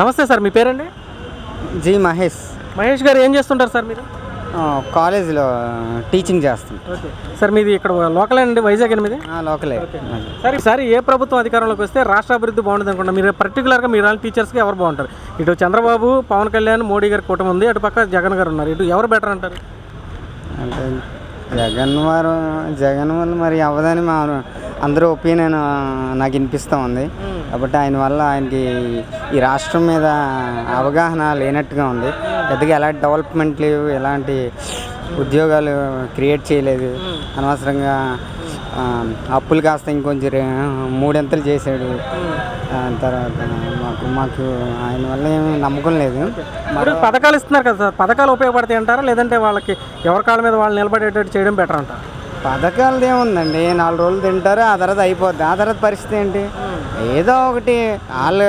నమస్తే సార్ మీ పేరండి? జి మహేష్. మహేష్ గారు ఏం చేస్తుంటారు సార్ మీరు? కాలేజీలో టీచింగ్ చేస్తుంటా ఓకే. సార్ మీది ఇక్కడ లోకల్ అండి వైజాగ్ మీది? ఆ, లోకలే. సరే ఈసారి ఏ ప్రభుత్వం అధికారంలోకి వస్తే రాష్ట్ర అభివృద్ధి బాగుంటుంది అనుకుంటా మీరు పర్టికులర్గా మీరు అలాంటి టీచర్స్కి ఎవరు బాగుంటారు? ఇటు చంద్రబాబు పవన్ కళ్యాణ్ మోడీ గారి కూటమి ఉంది అటు పక్క జగన్ గారు ఉన్నారు. ఇటు ఎవరు బెటర్ అంటారు? అంటే జగన్ వారు జగన్ వల్ల మరి అవ్వదని మా అందరూ ఒపీనియన్ నాకు వినిపిస్తూ ఉంది. కాబట్టి ఆయన వల్ల ఆయనకి ఈ రాష్ట్రం మీద అవగాహన లేనట్టుగా ఉంది. పెద్దగా ఎలాంటి డెవలప్మెంట్ లేవు ఎలాంటి ఉద్యోగాలు క్రియేట్ చేయలేదు. అనవసరంగా అప్పులు కాస్త ఇంకొంచెం రే- మూడింతలు చేశాడు. ఆ, తర్వాత మాకు మాకు ఆయన వల్ల ఏమీ నమ్మకం లేదు. మరి పథకాలు ఇస్తున్నారు కదా సార్. పథకాలు ఉపయోగపడతాయి అంటారా? లేదంటే వాళ్ళకి ఎవరి కాళ్ళ మీద వాళ్ళు నిలబడేటట్టు చేయడం బెటర్ అంటారు? పథకాలది ఏముందండి నాలుగు రోజులు తింటారు ఆ తర్వాత అయిపోద్ది. ఆ తర్వాత పరిస్థితి ఏంటి? ఏదో ఒకటి వాళ్ళు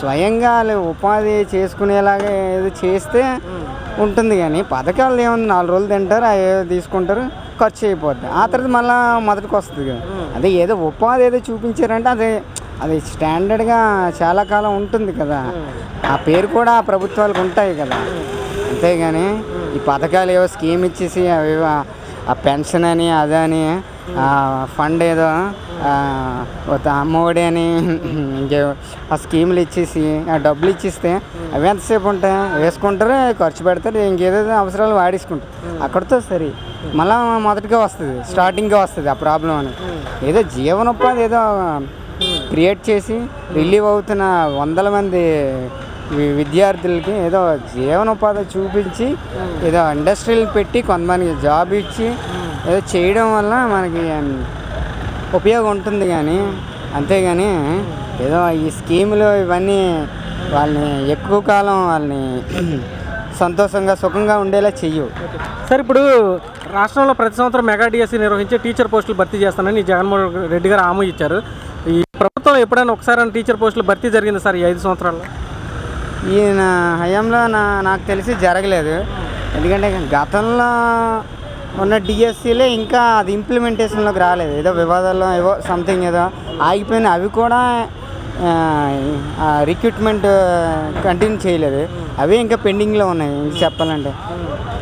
స్వయంగా వాళ్ళు ఉపాధి చేసుకునేలాగా ఏదో చేస్తే ఉంటుంది కానీ పథకాలు ఏముంది నాలుగు రోజులు తింటారు అవి తీసుకుంటారు ఖర్చు అయిపోద్ది. ఆ తర్వాత మళ్ళీ మొదటికి వస్తుంది కదా. అదే ఏదో ఉపాధి ఏదో చూపించారంటే అది అది స్టాండర్డ్గా చాలా కాలం ఉంటుంది కదా. ఆ పేరు కూడా ఆ ప్రభుత్వాలకు ఉంటాయి కదా. అంతేగాని ఈ పథకాలు ఏవో స్కీమ్ ఇచ్చేసి అవి ఆ పెన్షన్ అని అదని ఆ ఫండ్ ఏదో ఆ, అమ్మఒడి అని ఇంకే ఆ స్కీములు ఇచ్చేసి ఆ డబ్బులు ఇచ్చిస్తే అవి ఎంతసేపు ఉంటాయి? వేసుకుంటారు? ఖర్చు పెడతారు? ఇంకేదో అవసరాలు వాడేసుకుంటారు. అక్కడితో సరే. మళ్ళా మొదటిగా వస్తుంది. స్టార్టింగ్గా వస్తుంది ఆ ప్రాబ్లం అని. ఏదో జీవనోపాధి ఏదో క్రియేట్ చేసి రిలీవ్ అవుతున్న వందల మంది వి- విద్యార్థులకి ఏదో జీవనోపాధి చూపించి ఏదో ఇండస్ట్రీలు పెట్టి కొంతమందికి జాబ్ ఇచ్చి ఏదో చేయడం వల్ల మనకి ఉపయోగం ఉంటుంది కానీ అంతేగాని ఏదో ఈ స్కీములు ఇవన్నీ వాళ్ళని ఎక్కువ కాలం వాళ్ళని సంతోషంగా సుఖంగా ఉండేలా చెయ్యవు. సార్ ఇప్పుడు రాష్ట్రంలో ప్రతి సంవత్సరం మెగా డిఎస్సి నిర్వహించి టీచర్ పోస్టులు భర్తీ చేస్తానని జగన్మోహన్ రెడ్డి గారు హామీ ఇచ్చారు ఈ ప్రభుత్వం ఎప్పుడైనా ఒకసారి టీచర్ పోస్టులు భర్తీ జరిగింది సార్ ఈ ఐదు సంవత్సరాల్లో? ఈయన హయాంలో నా నాకు తెలిసి జరగలేదు. ఎందుకంటే గతంలో ఉన్న డిఎస్సీలే ఇంకా అది ఇంప్లిమెంటేషన్లోకి రాలేదు. ఏదో వివాదాల్లో ఏవో సంథింగ్ ఏదో ఆగిపోయిన అవి కూడా రిక్రూట్మెంట్ కంటిన్యూ చేయలేదు. అవి ఇంకా పెండింగ్లో ఉన్నాయి. చెప్పాలంటే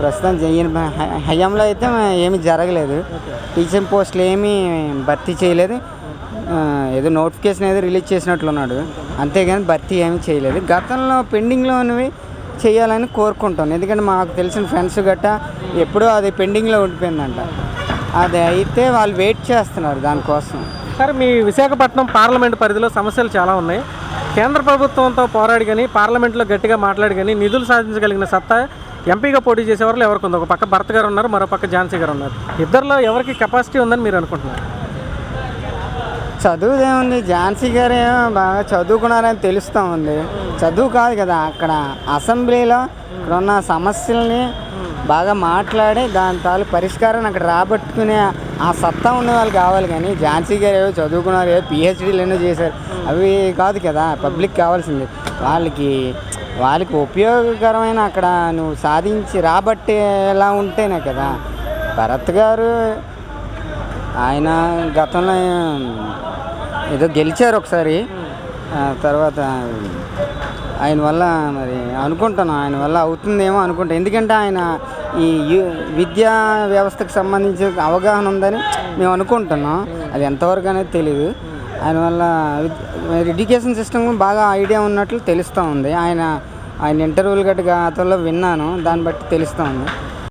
ప్రస్తుతం ఈయన హయాంలో అయితే ఏమీ జరగలేదు. టీచింగ్ పోస్టులు ఏమీ భర్తీ చేయలేదు. ఏదో నోటిఫికేషన్ ఏదో రిలీజ్ చేసినట్లున్నాడు. అంతేగాని భర్తీ ఏమీ చేయలేదు. గతంలో పెండింగ్లో ఉన్నవి చేయాలని కోరుకుంటాను. ఎందుకంటే మాకు తెలిసిన ఫ్రెండ్స్ గట్టా ఎప్పుడో అది పెండింగ్లో ఉండిపోయిందంట. అది అయితే వాళ్ళు వెయిట్ చేస్తున్నారు దానికోసం. సార్ మీ విశాఖపట్నం పార్లమెంట్ పరిధిలో సమస్యలు చాలా ఉన్నాయి. కేంద్ర ప్రభుత్వంతో పోరాడి కానీ పార్లమెంట్లో గట్టిగా మాట్లాడి కానీ నిధులు సాధించగలిగిన సత్తా ఎంపీగా పోటీ చేసేవారు ఎవరికి ఉంది? ఒక పక్క భరత్ గారు ఉన్నారు మరో పక్క ఝాన్సీ గారు ఉన్నారు. ఇద్దరిలో ఎవరికి కెపాసిటీ ఉందని మీరు అనుకుంటున్నారు? చదువుదేముంది? ఝాన్సీ గారు ఏమో బాగా చదువుకున్నారని తెలుస్తూ ఉంది చదువు కాదు కదా అక్కడ అసెంబ్లీలో ఇక్కడ ఉన్న సమస్యల్ని బాగా మాట్లాడి దాని తాలూ పరిష్కారాన్ని అక్కడ రాబట్టుకునే ఆ సత్తా ఉన్న వాళ్ళు కావాలి కానీ ఝాన్సీ గారు ఏవో చదువుకున్నారు ఏవో పిహెచ్డీలు ఎన్నో చేశారు. అవి కాదు కదా పబ్లిక్ కావాల్సింది. వాళ్ళకి వాళ్ళకి ఉపయోగకరమైన అక్కడ నువ్వు సాధించి రాబట్టేలా ఉంటేనే కదా. భరత్ గారు ఆయన గతంలో ఏదో గెలిచారు ఒకసారి. తర్వాత ఆయన వల్ల మరి అనుకుంటాను ఆయన వల్ల అవుతుందేమో అనుకుంటా. ఎందుకంటే ఆయన ఈ విద్యా వ్యవస్థకు సంబంధించి అవగాహన ఉందని మేము అనుకుంటున్నాం. అది ఎంతవరకు అనేది తెలియదు ఆయన వల్ల ఎడ్యుకేషన్ సిస్టమ్ బాగా ఐడియా ఉన్నట్లు తెలుస్తూ ఉంది. ఆయన ఆయన ఇంటర్వ్యూలు గట్రా గతంలో విన్నాను దాన్ని బట్టి తెలుస్తూ ఉంది.